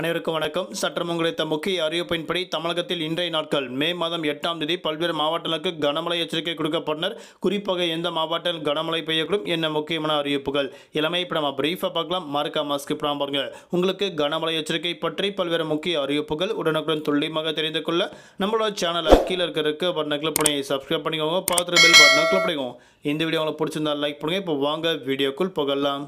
அனைவருக்கும் வணக்கம். சற்றம் உங்களித்த முக்கிய அறிவிப்பின்படி தமிழகத்தில் இன்றைய நாட்கள் மே மாதம் எட்டாம் தேதி பல்வேறு மாவட்டங்களுக்கு கனமழை எச்சரிக்கை கொடுக்கப்பட்டனர். குறிப்பாக எந்த மாவட்டத்தில் கனமழை பெய்யக்கூடும் என்ன முக்கியமான அறிவிப்புகள் இளமை இப்போ நம்ம பிரீஃபாக பார்க்கலாம். மார்க்கா மாஸ்க் பண்ணாம பாருங்க. உங்களுக்கு கனமழை எச்சரிக்கை பற்றி பல்வேறு முக்கிய அறிவிப்புகள் உடனுக்குடன் துல்லியமாக தெரிந்து கொள்ள நம்மளோட சேனலை கீழே இருக்கிற இருக்க பட்டனை கிளிக் பண்ணி சப்ஸ்கிரைப் பண்ணிக்கோங்க. பார்த்துட்டு பெல் பட்டனை கிளிக் பண்ணிக்கோங்க. இந்த வீடியோ உங்களுக்கு பிடிச்சிருந்தா லைக் பண்ணுங்க. இப்போ வாங்க வீடியோக்குள் புகழலாம்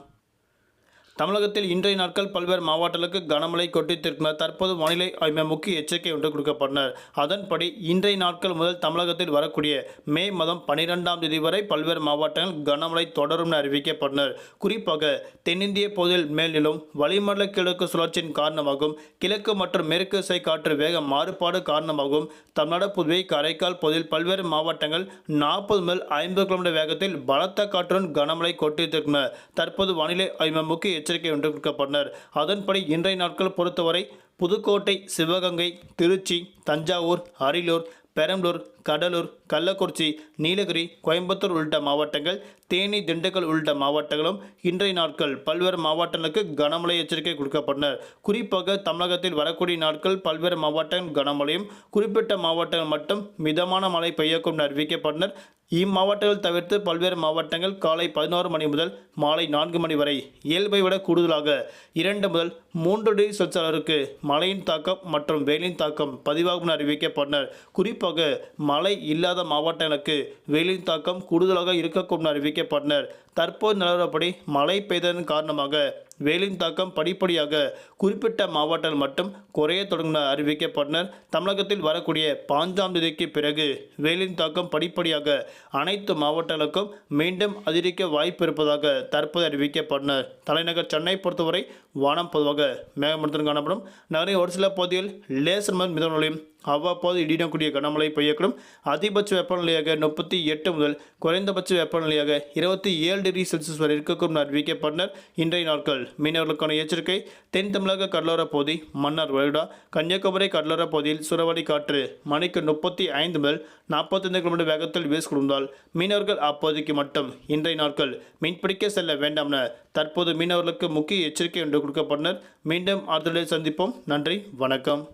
தமிழகத்தில் இன்றைய நாட்கள் பல்வேறு மாவட்டங்களுக்கு கனமழை கொட்டித்திருக்கிறார் தற்போது வானிலை ஆய்வு முக்கிய எச்சரிக்கை ஒன்று கொடுக்கப்பட்டனர். அதன்படி இன்றைய நாட்கள் முதல் தமிழகத்தில் வரக்கூடிய மே மாதம் பனிரெண்டாம் தேதி வரை பல்வேறு மாவட்டங்கள் கனமழை தொடரும் என அறிவிக்கப்பட்டனர். குறிப்பாக தென்னிந்திய பகுதியில் மேல்நிலும் வளிமண்டல கிழக்கு சுழற்சியின் காரணமாகவும் கிழக்கு மற்றும் மேற்கு திசை காற்று வேக மாறுபாடு காரணமாகவும் தமிழ்நாடு புதுவை காரைக்கால் பகுதியில் பல்வேறு மாவட்டங்கள் நாற்பது முதல் ஐம்பது கிலோமீட்டர் வேகத்தில் பலத்த காற்றுடன் கனமழை கொட்டித்திருக்கின்றன தற்போது வானிலை ஆய்வு முக்கிய எச்சரிக்கை ஒன்று கொடுக்கப்பட்டனர் அதன்படி இன்றைய நாட்கள் பொறுத்தவரை புதுக்கோட்டை சிவகங்கை திருச்சி தஞ்சாவூர் அரியலூர் பெரம்பலூர் கடலூர் கள்ளக்குறிச்சி நீலகிரி கோயம்புத்தூர் உள்ளிட்ட மாவட்டங்கள் தேனி திண்டுக்கல் உள்ளிட்ட மாவட்டங்களும் இன்றைய நாட்கள் பல்வேறு மாவட்டங்களுக்கு கனமழை எச்சரிக்கை கொடுக்கப்பட்டனர். குறிப்பாக தமிழகத்தில் வரக்கூடிய நாட்கள் பல்வேறு மாவட்டங்கள் கனமழையும் குறிப்பிட்ட மாவட்டங்கள் மட்டும் மிதமான மழை பெய்யக்கும் அறிவிக்கப்பட்டனர். இம்மாவட்டங்கள் தவிர்த்து பல்வேறு மாவட்டங்கள் காலை பதினோரு மணி முதல் மாலை நான்கு மணி வரை இயல்பை விட கூடுதலாக இரண்டு முதல் மூன்று டிகிரி செல்சியஸ் அளவிற்கு மழையின் தாக்கம் மற்றும் வெயிலின் தாக்கம் பதிவாகும் என அறிவிக்கப்பட்டனர் குறிப்பாக மழை இல்லாத மாவட்டங்களுக்கு வெயிலின் தாக்கம் கூடுதலாக இருக்கக்கூடும் என அறிவிக்கப்பட்டனர். தற்போது நிலவரப்படி மழை பெய்ததன் காரணமாக வெயிலின் தாக்கம் படிப்படியாக குறிப்பிட்ட மாவட்டங்கள் மட்டும் குறைய தொடங்கின அறிவிக்கப்பட்டனர். தமிழகத்தில் வரக்கூடிய பாஞ்சாம் தேதிக்கு பிறகு வெயிலின் தாக்கம் படிப்படியாக அனைத்து மாவட்டங்களுக்கும் மீண்டும் அதிகரிக்க வாய்ப்பு இருப்பதாக தற்போது அறிவிக்கப்பட்டனர். தலைநகர் சென்னை பொறுத்தவரை வானம் பொதுவாக மேகமூட்டத்துடன் காணப்படும். நகரின் ஒரு சில பகுதியில் லேசர் முதல் அவ்வப்போது இடிடக்கூடிய கனமழை பெய்யக்கூடும். அதிகபட்ச வெப்பநிலையாக முப்பத்தி எட்டு முதல் குறைந்தபட்ச வெப்பநிலையாக இருபத்தி ஏழு டிகிரி செல்சியஸ் வரை இருக்கக்கூடும் என அறிவிக்கப்பட்டனர் இன்றைய நாட்கள். மீனவர்களுக்கான எச்சரிக்கை தென் தமிழக கடலோர பகுதி மன்னார் வருடா கன்னியாகுமரி கடலோர பகுதியில் சுறவடி காற்று மணிக்கு முப்பத்தி ஐந்து முதல் நாற்பத்தைந்து கிலோமீட்டர் வேகத்தில் வீசிக்கொடுந்தால் மீனவர்கள் அப்போதைக்கு மட்டும் இன்றைய நாட்கள் மீன்பிடிக்க செல்ல வேண்டாம் என தற்போது மீனவர்களுக்கு முக்கிய எச்சரிக்கை என்று கொடுக்கப்பட்டனர். மீண்டும் அடுத்த சந்திப்போம். நன்றி வணக்கம்.